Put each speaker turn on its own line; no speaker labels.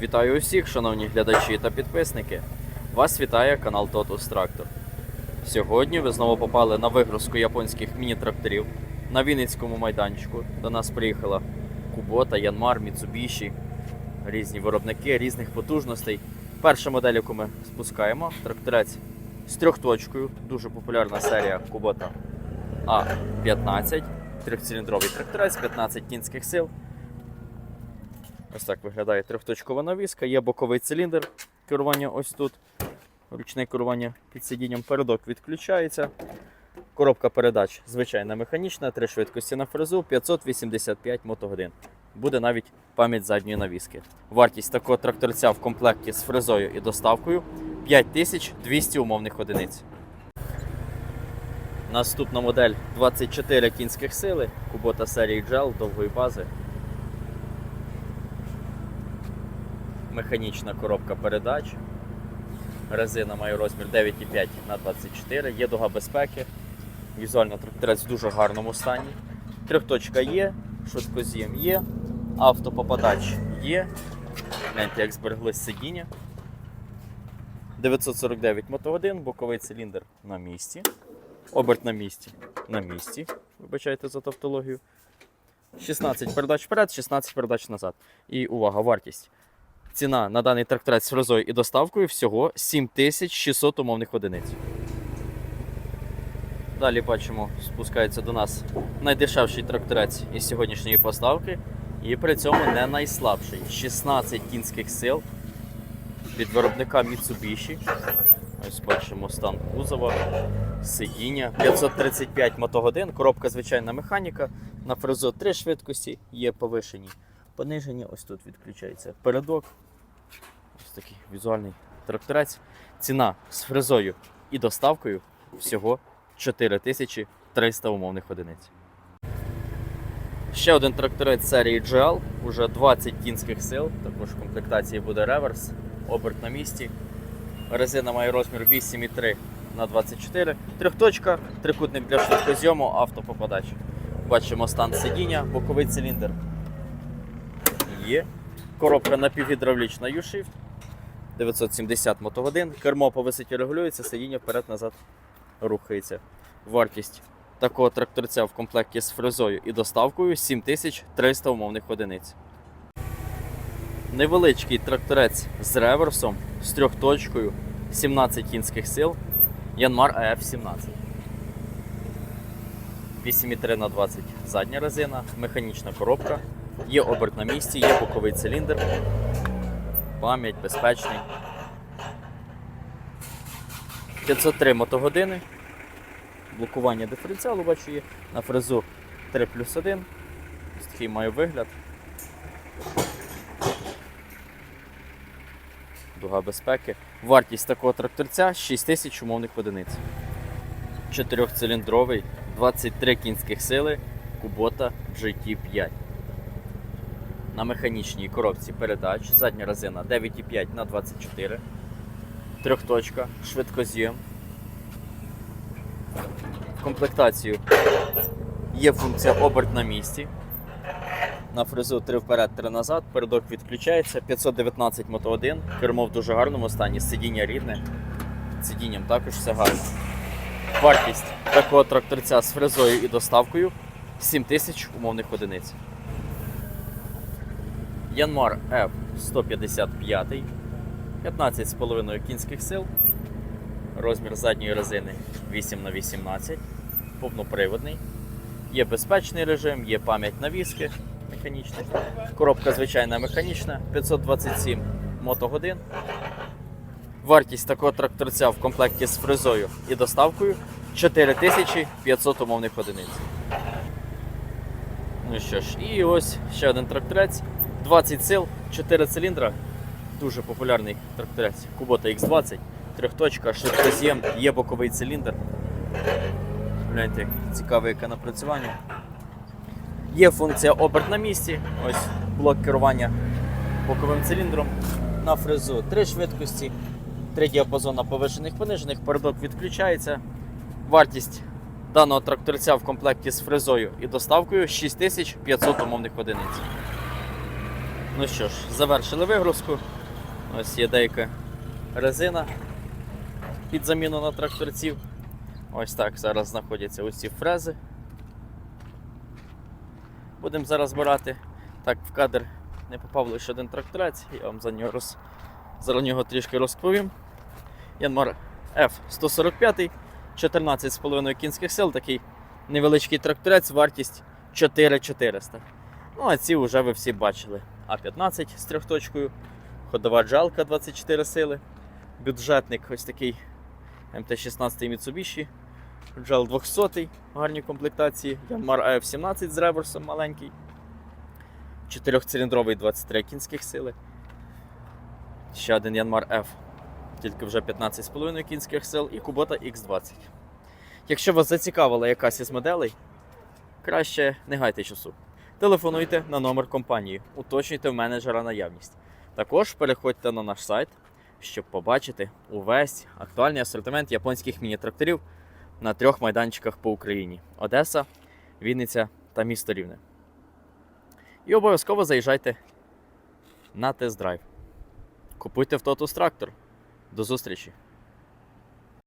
Вітаю усіх, шановні глядачі та підписники. Вас вітає канал Totus Tractor. Сьогодні ви знову попали на вигрузку японських міні-тракторів на Вінницькому майданчику. До нас приїхала Кубота, Янмар, Mitsubishi, різні виробники різних потужностей. Перша модель, яку ми спускаємо, тракторець з трьохточкою, дуже популярна серія Кубота А15, трьохциліндровий тракторець, 15 кінських сил. Ось так виглядає трьохточкова навіска, є боковий циліндр керування ось тут. Ручне керування під сидінням передок відключається. Коробка передач звичайна механічна, три швидкості на фрезу, 585 мотогодин. Буде навіть пам'ять задньої навіски. Вартість такого тракторця в комплекті з фрезою і доставкою 5200 умовних одиниць. Наступна модель 24 кінських сили, кубота серії GEL довгої бази. Механічна коробка передач. Резина має розмір 9,5 на 24 є дуга безпеки. Візуально тракторець в дуже гарному стані. Трьохточка є, швидкоз'єм є, автопопадач є. Гляньте, як збереглись сидіння. 949 мотогодин, боковий циліндр на місці. Оберт на місці. На місці. Вибачайте за тавтологію. 16 передач вперед, 16 передач назад. І увага, вартість. Ціна на даний тракторець з фрезою і доставкою всього 7600 умовних одиниць. Далі бачимо, спускається до нас найдешевший тракторець із сьогоднішньої поставки. І при цьому не найслабший. 16 кінських сил від виробника Mitsubishi. Ось бачимо стан кузова, сидіння. 535 мотогодин, коробка звичайна механіка. На фрезу 3 швидкості, є повишені понижені. Ось тут відключається передок. Ось такий візуальний тракторець. Ціна з фрезою і доставкою всього 4300 умовних одиниць. Ще один тракторець серії GL, уже 20 кінських сил, також в комплектації буде реверс, оберт на місці. Резина має розмір 8,3 на 24 Трьохточка, трикутник для швидкозйому, автопопадач. Бачимо стан сидіння, боковий циліндр є. Коробка напівгідравлічна U-Shift. 970 мотогодин. Кермо по висоті регулюється, сидіння вперед-назад рухається. Вартість такого тракторця в комплекті з фрезою і доставкою 7300 умовних одиниць. Невеличкий тракторець з реверсом, з трьохточкою, 17 кінських сил. Янмар АФ-17. 8,3 на 20 задня резина, механічна коробка. Є оберт на місці, є боковий циліндр, пам'ять, безпечний. 503 мотогодини. Блокування диференціалу бачу є. На фрезу 3 плюс 1. Ось такий має вигляд. Дуга безпеки. Вартість такого тракторця 6 тисяч умовних одиниць. Чотирьохциліндровий, 23 кінських сили, Kubota GT5 на механічній коробці передач, задня резина 9,5 на 24 трьохточка, швидкоз'єм. В комплектацію є функція оберт на місці. На фрезу 3 вперед, 3 назад, передок відключається, 519 мотогодин, кермо в дуже гарному стані, сидіння рідне, сидінням також все гарно. Вартість такого тракторця з фрезою і доставкою 7000 умовних одиниць. Янмар F155, 15,5 кінських сил, розмір задньої резини 8х18, повноприводний. Є безпечний режим, є пам'ять навіски механічна. Коробка звичайна механічна, 527 мотогодин. Вартість такого тракторця в комплекті з фрезою і доставкою 4500 умовних одиниць. Ну що ж, і ось ще один тракторець. 20 сил, 4 циліндра. Дуже популярний тракторець. Kubota X20, трьохточка, швидкоз'єм, є боковий циліндр. Гляньте, цікаве яке напрацювання. Є функція оберт на місці. Ось блок керування боковим циліндром. На фрезу 3 швидкості, 3 діапазона повишених понижених, передок відключається. Вартість даного тракторця в комплекті з фрезою і доставкою 6500 умовних одиниць. Ну що ж, завершили вигрузку. Ось є деяка резина під заміну на тракторців. Ось так зараз знаходяться ці фрези. Будемо зараз збирати. Так, в кадр не попав лише один тракторець, я вам за нього, роз... за нього трішки розповім. Янмар F145, 14,5 кінських сил, такий невеличкий тракторець, вартість 4400. Ну, а ці вже ви всі бачили. А15 з трьохточкою, ходова джалка 24 сили, бюджетник ось такий МТ-16 Mitsubishi, джал 200 в гарній комплектації, Yanmar AF17 з реверсом маленький, чотирьохциліндровий 23 кінських сили. Ще один Yanmar F, тільки вже 15,5 кінських сил. І Kubota X20. Якщо вас зацікавила якась із моделей, краще не гайте часу. Телефонуйте на номер компанії, уточнюйте в менеджера наявність. Також переходьте на наш сайт, щоб побачити увесь актуальний асортимент японських міні-тракторів на трьох майданчиках по Україні: Одеса, Вінниця та місто Рівне. І обов'язково заїжджайте на тест-драйв. Купуйте в Totus трактор. До зустрічі!